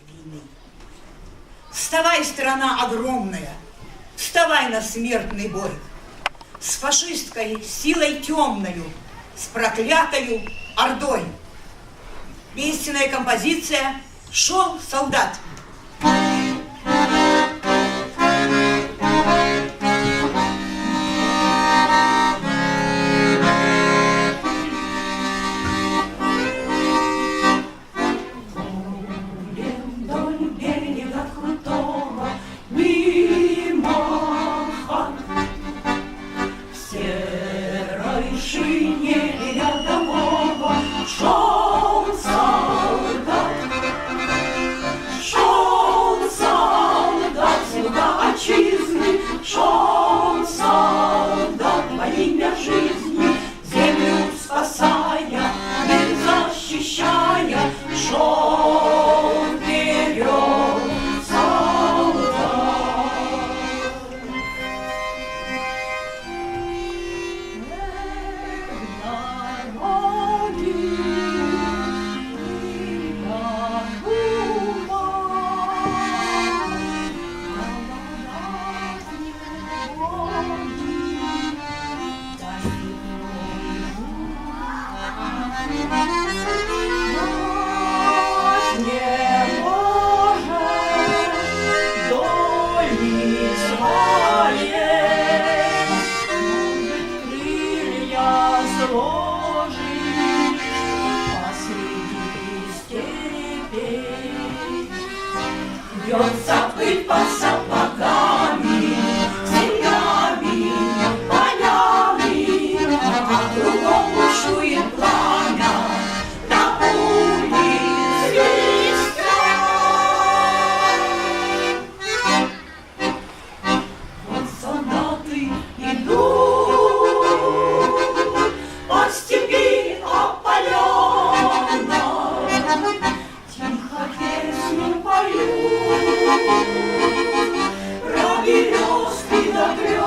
войны. Вставай, страна огромная, вставай на смертный бой. С фашисткой силой темною, с проклятою ордой. Песенная композиция «Шел солдат». 水面。Сложить посреди степей. Бьется пыль по песню пою, про березки до да